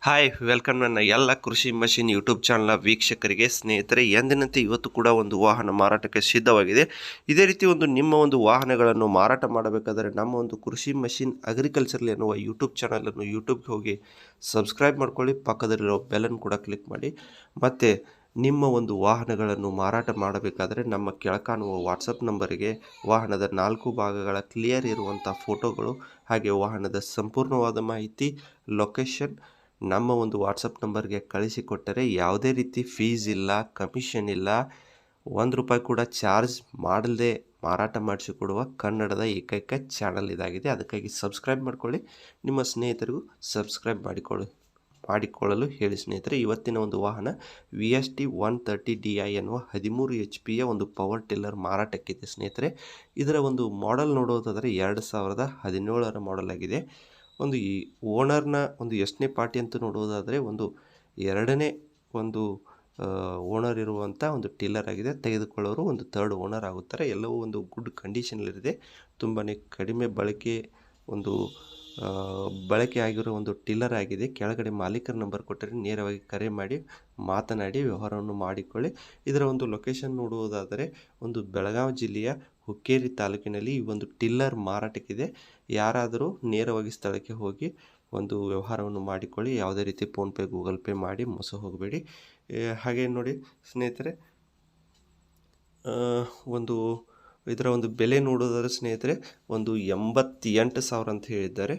Hi welcome ನನ್ನ ಎಲ್ಲ ಕೃಷಿ ಮಷಿನ್ ಯೂಟ್ಯೂಬ್ ಚಾನಲ್ನ ವೀಕ್ಷಕರಿಗೆ ಸ್ನೇಹಿತರೆ, ಎಂದಿನಂತೆ ಇವತ್ತು ಕೂಡ ಒಂದು ವಾಹನ ಮಾರಾಟಕ್ಕೆ ಸಿದ್ಧವಾಗಿದೆ. ಇದೇ ರೀತಿ ಒಂದು ನಿಮ್ಮ ಒಂದು ವಾಹನಗಳನ್ನು ಮಾರಾಟ ಮಾಡಬೇಕಾದರೆ ನಮ್ಮ ಒಂದು ಕೃಷಿ ಮಷಿನ್ ಅಗ್ರಿಕಲ್ಚರ್ಲಿ ಅನ್ನುವ ಯೂಟ್ಯೂಬ್ ಚಾನಲನ್ನು ಯೂಟ್ಯೂಬ್ಗೆ ಹೋಗಿ ಸಬ್ಸ್ಕ್ರೈಬ್ ಮಾಡ್ಕೊಳ್ಳಿ, ಪಕ್ಕದಲ್ಲಿರೋ ಬೆಲನ್ನು ಕೂಡ ಕ್ಲಿಕ್ ಮಾಡಿ. ಮತ್ತು ನಿಮ್ಮ ಒಂದು ವಾಹನಗಳನ್ನು ಮಾರಾಟ ಮಾಡಬೇಕಾದರೆ ನಮ್ಮ ಕೆಳಕಾಣುವ ವಾಟ್ಸಪ್ ನಂಬರಿಗೆ ವಾಹನದ ನಾಲ್ಕು ಭಾಗಗಳ ಕ್ಲಿಯರ್ ಇರುವಂಥ ಫೋಟೋಗಳು ಹಾಗೆ ವಾಹನದ ಸಂಪೂರ್ಣವಾದ ಮಾಹಿತಿ ಲೊಕೇಶನ್ ನಮ್ಮ ಒಂದು ವಾಟ್ಸಪ್ ನಂಬರ್ಗೆ ಕಳಿಸಿಕೊಟ್ಟರೆ ಯಾವುದೇ ರೀತಿ ಫೀಸ್ ಇಲ್ಲ ಕಮಿಷನ್ ಇಲ್ಲ, ಒಂದು ರೂಪಾಯಿ ಕೂಡ ಚಾರ್ಜ್ ಮಾಡಲ್ದೆ ಮಾರಾಟ ಮಾಡಿಸಿಕೊಡುವ ಕನ್ನಡದ ಏಕೈಕ ಚಾನಲ್ ಇದಾಗಿದೆ. ಅದಕ್ಕಾಗಿ ಸಬ್ಸ್ಕ್ರೈಬ್ ಮಾಡಿಕೊಳ್ಳಿ. ನಿಮ್ಮ ಸ್ನೇಹಿತರಿಗೂ ಸಬ್ಸ್ಕ್ರೈಬ್ ಮಾಡಿಕೊಳ್ಳಿ, ಮಾಡಿಕೊಳ್ಳಲು ಹೇಳಿ ಸ್ನೇಹಿತರೆ, ಇವತ್ತಿನ ಒಂದು ವಾಹನ V S T one thirty D I ಎನ್ನುವ ಹದಿಮೂರು ಎಚ್ ಪಿಯ ಒಂದು ಪವರ್ ಟಿಲ್ಲರ್ ಮಾರಾಟಕ್ಕಿದೆ ಸ್ನೇಹಿತರೆ. ಇದರ ಒಂದು ಮಾಡೆಲ್ ನೋಡೋದಾದರೆ ಎರಡು ಸಾವಿರದ ಹದಿನೇಳರ ಮಾಡೆಲ್ ಆಗಿದೆ. ಒಂದು ಈ ಓನರ್ನ ಒಂದು ಎಷ್ಟನೇ ಪಾರ್ಟಿ ಅಂತ ನೋಡುವುದಾದರೆ ಒಂದು ಎರಡನೇ ಒಂದು ಓನರ್ ಇರುವಂಥ ಒಂದು ಟಿಲ್ಲರ್ ಆಗಿದೆ. ತೆಗೆದುಕೊಳ್ಳೋರು ಒಂದು ತರ್ಡ್ ಓನರ್ ಆಗುತ್ತಾರೆ. ಎಲ್ಲವೂ ಒಂದು ಗುಡ್ ಕಂಡೀಷನಲ್ಲಿದೆ ತುಂಬಾ ಕಡಿಮೆ ಬಳಕೆ ಒಂದು ಬಳಕೆ ಆಗಿರೋ ಒಂದು ಟಿಲ್ಲರ್ ಆಗಿದೆ. ಕೆಳಗಡೆ ಮಾಲೀಕರ ನಂಬರ್ ಕೊಟ್ಟರೆ. ನೇರವಾಗಿ ಕರೆ ಮಾಡಿ, ಮಾತನಾಡಿ, ವ್ಯವಹಾರವನ್ನು ಮಾಡಿಕೊಳ್ಳಿ. ಇದರ ಒಂದು ಲೊಕೇಶನ್ ನೋಡುವುದಾದರೆ ಒಂದು ಬೆಳಗಾವಿ ಜಿಲ್ಲೆಯ ಹುಕ್ಕೇರಿ ತಾಲೂಕಿನಲ್ಲಿ ಈ ಒಂದು ಟಿಲ್ಲರ್ ಮಾರಾಟಕ್ಕಿದೆ. ಯಾರಾದರೂ ನೇರವಾಗಿ ಸ್ಥಳಕ್ಕೆ ಹೋಗಿ ಒಂದು ವ್ಯವಹಾರವನ್ನು ಮಾಡಿಕೊಳ್ಳಿ, ಯಾವುದೇ ರೀತಿ ಫೋನ್ಪೇ ಗೂಗಲ್ ಪೇ ಮಾಡಿ ಮೋಸ ಹೋಗಬೇಡಿ. ಹಾಗೆ ನೋಡಿ ಸ್ನೇಹಿತರೆ ಒಂದು ಇದರ ಒಂದು ಬೆಲೆ ನೋಡೋದಾದ್ರೆ ಸ್ನೇಹಿತರೆ, ಒಂದು ಎಂಬತ್ತೆಂಟು ಸಾವಿರ ಅಂತ ಹೇಳಿದ್ದಾರೆ.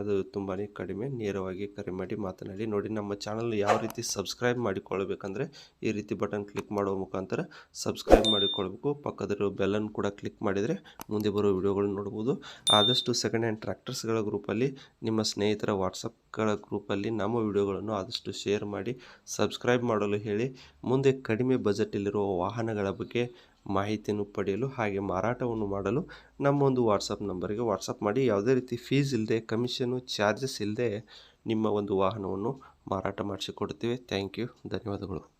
ಅದು ತುಂಬಾ ಕಡಿಮೆ. ನೇರವಾಗಿ ಕರೆ ಮಾಡಿ ಮಾತನಾಡಿ. ನೋಡಿ, ನಮ್ಮ ಚಾನಲ್ ಯಾವ ರೀತಿ ಸಬ್ಸ್ಕ್ರೈಬ್ ಮಾಡಿಕೊಳ್ಬೇಕಂದ್ರೆ ಈ ರೀತಿ ಬಟನ್ ಕ್ಲಿಕ್ ಮಾಡುವ ಮುಖಾಂತರ ಸಬ್ಸ್ಕ್ರೈಬ್ ಮಾಡಿಕೊಳ್ಬೇಕು ಪಕ್ಕದಲ್ಲಿರೋ ಬೆಲ್ಲನ್ನು ಕೂಡ ಕ್ಲಿಕ್ ಮಾಡಿದರೆ ಮುಂದೆ ಬರೋ ವಿಡಿಯೋಗಳನ್ನ ನೋಡ್ಬೋದು ಆದಷ್ಟು ಸೆಕೆಂಡ್ ಹ್ಯಾಂಡ್ ಟ್ರ್ಯಾಕ್ಟರ್ಸ್ಗಳ ಗ್ರೂಪಲ್ಲಿ, ನಿಮ್ಮ ಸ್ನೇಹಿತರ ವಾಟ್ಸಪ್ಗಳ ಗ್ರೂಪಲ್ಲಿ ನಮ್ಮ ವಿಡಿಯೋಗಳನ್ನು ಆದಷ್ಟು ಶೇರ್ ಮಾಡಿ, ಸಬ್ಸ್ಕ್ರೈಬ್ ಮಾಡಲು ಹೇಳಿ. ಮುಂದೆ ಕಡಿಮೆ ಬಜೆಟಲ್ಲಿರುವ ವಾಹನಗಳ ಬಗ್ಗೆ ಮಾಹಿತಿಯನ್ನು ಪಡೆಯಲು ಹಾಗೆ ಮಾರಾಟವನ್ನು ಮಾಡಲು ನಮ್ಮ ಒಂದು ವಾಟ್ಸಪ್ ನಂಬರಿಗೆ ವಾಟ್ಸಪ್ ಮಾಡಿ. ಯಾವುದೇ ರೀತಿ ಫೀಸ್ ಇಲ್ಲದೆ ಕಮಿಷನು ಚಾರ್ಜಸ್ ಇಲ್ಲದೆ ನಿಮ್ಮ ಒಂದು ವಾಹನವನ್ನು ಮಾರಾಟ ಮಾಡಿಸಿಕೊಡ್ತೀವಿ ಥ್ಯಾಂಕ್ ಯು ಧನ್ಯವಾದಗಳು.